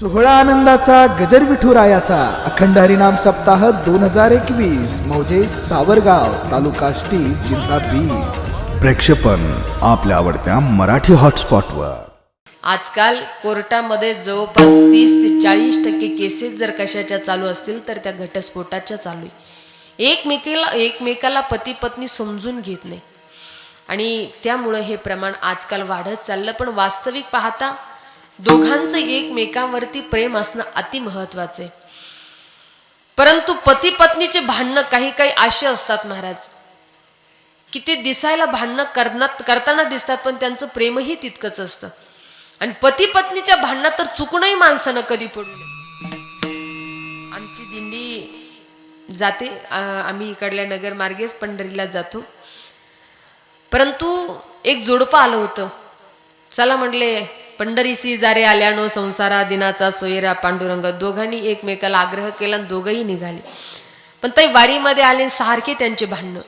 सोहळा आनंदाचा गजर विठुरायाचा अखंड हरिनाम सप्ताह दोन हजार एकवीस. मौजे सावरगाव तालुका आष्टी जिल्हा बीड प्रेक्षेपण आपल्या आवडत्या मराठी हॉटस्पॉटवर. आजकाल कोर्टामध्ये जवळपास तीस ते चाळीस टक्के केसेस जर कशाच्या चालू असतील तर त्या घटस्फोटाच्या चालू आहे एकमेकीला एकमेकाला पती पत्नी समजून घेत नाही. आणि त्यामुळं हे प्रमाण आजकाल वाढत चाललं. पण वास्तविक पाहता दोघांचं एकमेकांवरती प्रेम असणं अति महत्वाचं. आहे परंतु पती पत्नीचे भांडणं काही काही असे असतात महाराज की ते दिसायला भांडणं करणार करताना दिसतात पण त्यांचं प्रेमही तितकंच असतं. आणि पती पत्नीच्या भांडणात तर चुकूनही माणसानं कधी पडू नये. आमची दिंडी जाते आम्ही इकडल्या नगर मार्गेच पंढरीला जातो. परंतु एक जोडपं आलं होतं. चला म्हणले पंढरीसी जारे आल्यानो संसारा दिनाचा सोयरा पांडुरंग दोघांनी एकमेकाला आग्रह केला आणि दोघंही निघाले. पण ते वारीमध्ये आले आणि सारखे त्यांचे भांडणं.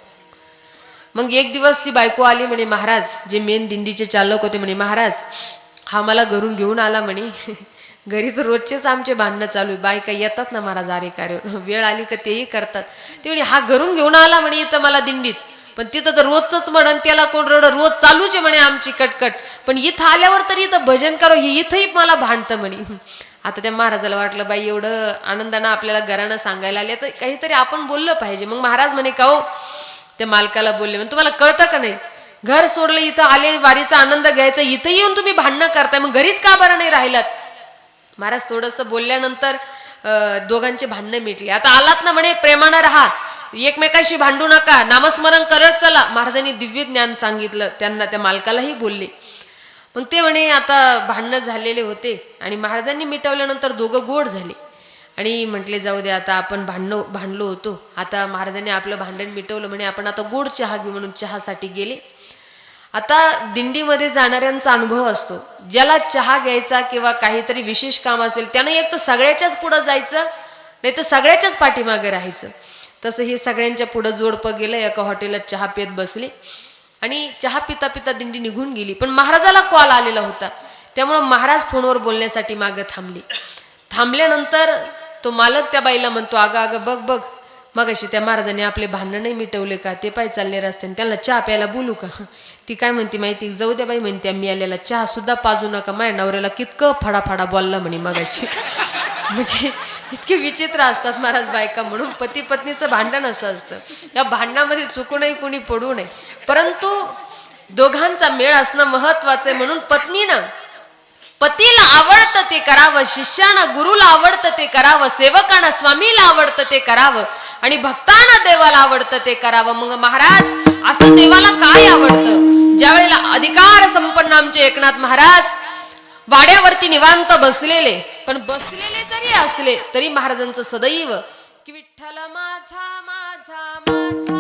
मग एक दिवस ती बायको आली म्हणे महाराज जे मेन दिंडीचे चालक होते म्हणे महाराज हा मला घरून घेऊन आला म्हणे. घरी तर रोजचेच आमचे भांडणं चालू आहे. बायका येतात ना महाराज आरे कार्य वेळ आली का तेही करतात. ते म्हणे हा घरून घेऊन आला म्हणे इथं मला दिंडीत. पण तिथं तर रोजच म्हणन त्याला कोण रड रोज चालूच आहे म्हणे आमची कटकट. पण इथं आल्यावर तरी इथं भजन करो हे इथंही मला भांडतं म्हणे. आता त्या महाराजाला वाटलं बाई एवढं आनंदानं आपल्याला घरानं सांगायला आले. तर काहीतरी आपण बोललं पाहिजे. मग महाराज म्हणे का हो? त्या मालकाला बोलले म्हणजे तुम्हाला कळतं का नाही? घर सोडलं इथं आले वारीचा आनंद घ्यायचा इथं येऊन तुम्ही भांडणं करताय मग घरीच का बरं नाही राहिलात? महाराज थोडंसं बोलल्यानंतर दोघांचे भांडणं मिटले. आता आलात ना म्हणे प्रेमानं राहा. एकमेकाशी भांडू नका. नामस्मरण करत चला. महाराजांनी दिव्य ज्ञान सांगितलं. त्यांना त्या मालकालाही बोलले. मग ते म्हणे आता भांडणं झालेले होते आणि महाराजांनी मिटवल्यानंतर दोघं गोड झाले. आणि म्हटले जाऊ दे आता आपण भांडणं भांडलो होतो. आता महाराजांनी आपलं भांडण मिटवलं म्हणे आपण आता गोड चहा घेऊ म्हणून चहासाठी गेले. आता दिंडीमध्ये जाणाऱ्यांचा अनुभव असतो. ज्याला चहा घ्यायचा किंवा काहीतरी विशेष काम असेल त्यानं एक तर सगळ्याच्याच पुढं जायचं नाही तर सगळ्याच्याच पाठीमागे राहायचं. तसं हे सगळ्यांच्या पुढं जोडपं गेलं एका हॉटेलात चहा पेत बसले. आणि चहा पिता पिता दिंडी निघून गेली. पण महाराजाला कॉल आलेला होता. त्यामुळं महाराज फोनवर बोलण्यासाठी मागं थांबली. थांबल्यानंतर तो मालक त्या बाईला म्हणतो अगं अगं बघ बघ. मग अशी त्या महाराजांनी आपले भांडण नाही मिटवले का? ते पाय चालले रस्त्याने. त्यांना चहा प्यायला बोलू का? ती काय म्हणते माहिती? जाऊ द्या बाई म्हणते मी आलेला चहा सुद्धा पाजू नका. माझ्या नवऱ्याला कितकं फडाफडा बोलला म्हणे मग अशी म्हणजे इतके विचित्र असतात महाराज बायका म्हणून. पती पत्नीचं भांडण असं असतं. या भांडणामध्ये चुकूनही कोणी पडू नये. परंतु दोघांचा मेळ असणं महत्वाचं आहे म्हणून पत्नीनं पतीला आवडतं ते करावं शिष्यानं गुरुला आवडतं ते करावं सेवकानं स्वामीला आवडतं ते करावं आणि भक्तांना देवाला आवडतं ते करावं. मग महाराज असं देवाला काय आवडतं? ज्या वेळेला अधिकार संपन्न आमचे एकनाथ महाराज वाड्यावरती निवांत बसलेले पण बसलेले जरी असले तरी महाराजांचं सदैव की विठ्ठल माझा माझा माझा.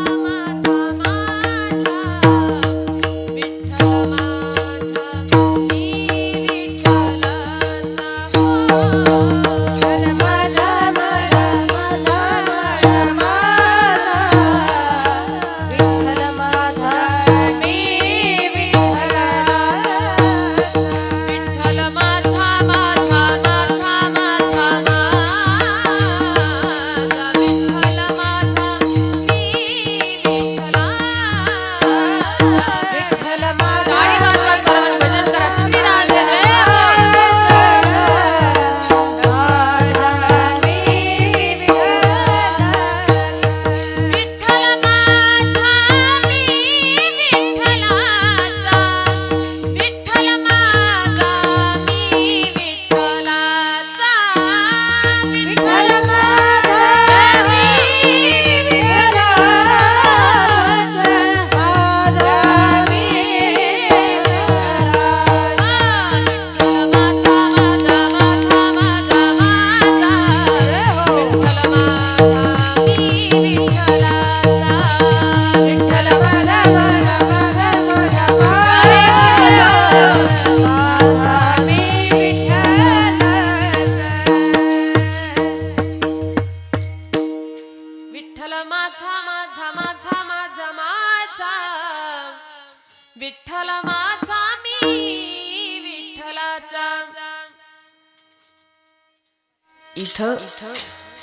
इथं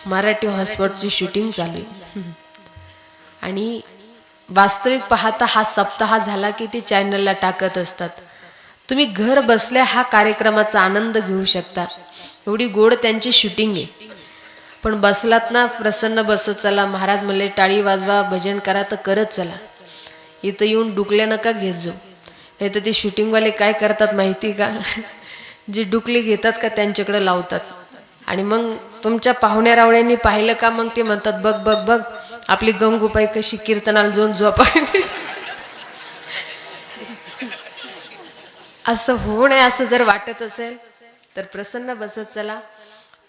मराठी हॉटस्पॉटची शूटिंग चालू आहे. आणि वास्तविक पाहता हा सप्ताह झाला की ते चॅनलला टाकत असतात. तुम्ही घर बसल्या हा कार्यक्रमाचा आनंद घेऊ शकता. एवढी गोड त्यांची शूटिंग आहे. पण बसलात ना प्रसन्न बसत चला. महाराज म्हणले टाळी वाजवा भजन करा तर करत चला. इथं येऊन डुकल्या नका घेत जाऊ. नाही तर ते शूटिंगवाले काय करतात माहिती का? जे डुकले घेतात का त्यांच्याकडे लावतात. आणि मग तुमच्या पाहुण्या रावळ्यांनी पाहिलं का मग ते म्हणतात बघ बघ बघ आपली गंगूबाई कशी कीर्तनाला जाऊन झोपा. असं होऊ नये असं जर वाटत असेल तर प्रसन्न बसत चला.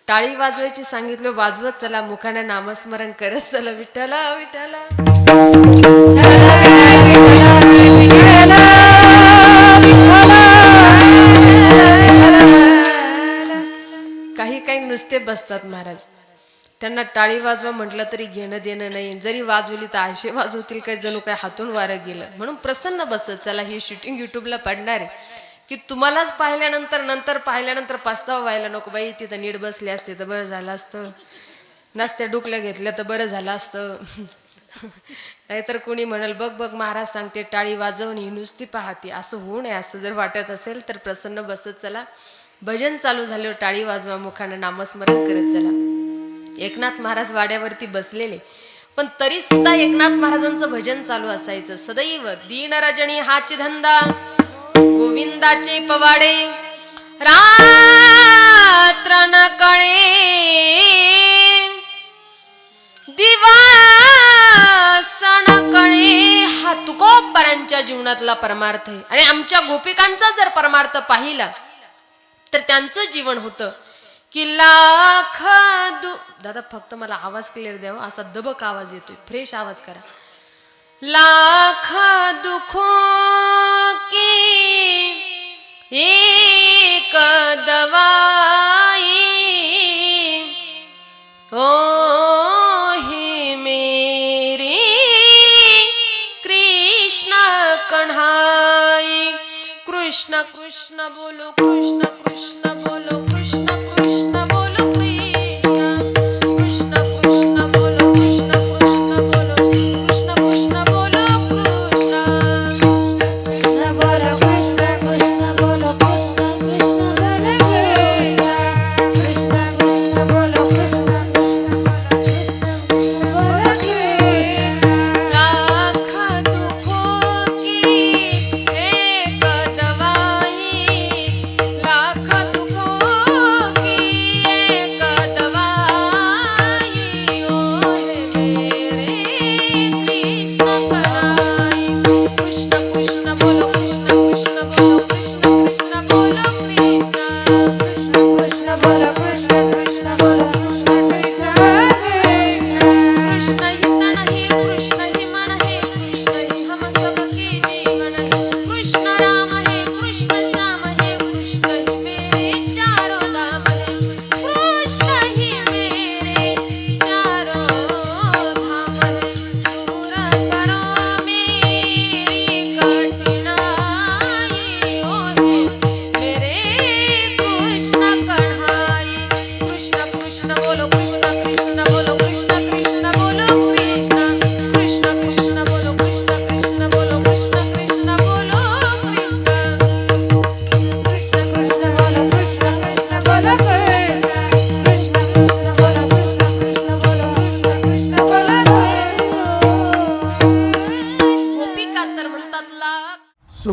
टाळी वाजवायची सांगितलं वाजवत चला. मुखाने नामस्मरण करत चला. विठ्ठला विठ्ठला. असतात महाराज. त्यांना टाळी वाजवा म्हटलं तरी घेणं देणं नाही. जरी वाजवली तर आशे वाजवतील काही जणू काय हातून वारं गेलं. म्हणून प्रसन्न बसत चला ही शूटिंग युट्यूबला पडणार आहे. की तुम्हालाच पाहिल्यानंतर नंतर पाहिल्यानंतर पास्तावा व्हायला नको. बाई तिथं नीट बसले असते तर बरं झालं असतं. नसत्या डुकल्या घेतल्या तर बरं झालं असतं. नाहीतर कोणी म्हणाल बघ बघ महाराज सांगते टाळी वाजवून ही नुसती पाहते. असं होऊ नये. असं जर वाटत असेल तर प्रसन्न बसत चला. भजन चालू झाल्यावर टाळी वाजवा मुखानं नामस्मरण करत चला. एकनाथ महाराज वाड्यावरती बसलेले. पण तरी सुद्धा एकनाथ महाराजांचं भजन चालू असायचं. सदैव दीन रजनी हाची धंदा गोविंदाचे पवाडे रात्र न कळे दिवासन कळे हा तुकोबरांच्या जीवनातला परमार्थ आहे. आणि आमच्या गोपिकांचा जर परमार्थ पाहिला तर त्यांचं जीवन होतं. की लाख दु दादा फक्त मला आवाज क्लिअर द्यावा. असा दबक आवाज येतोय. फ्रेश आवाज करा. लाख दुखो की एक दवाई ओ ही मेरी कृष्ण कन्हाई। कृष्ण कृष्ण बोलो कृष्ण कृष्ण। কৃষ্ণ বলো কৃষ্ণ কৃষ্ণ বলো।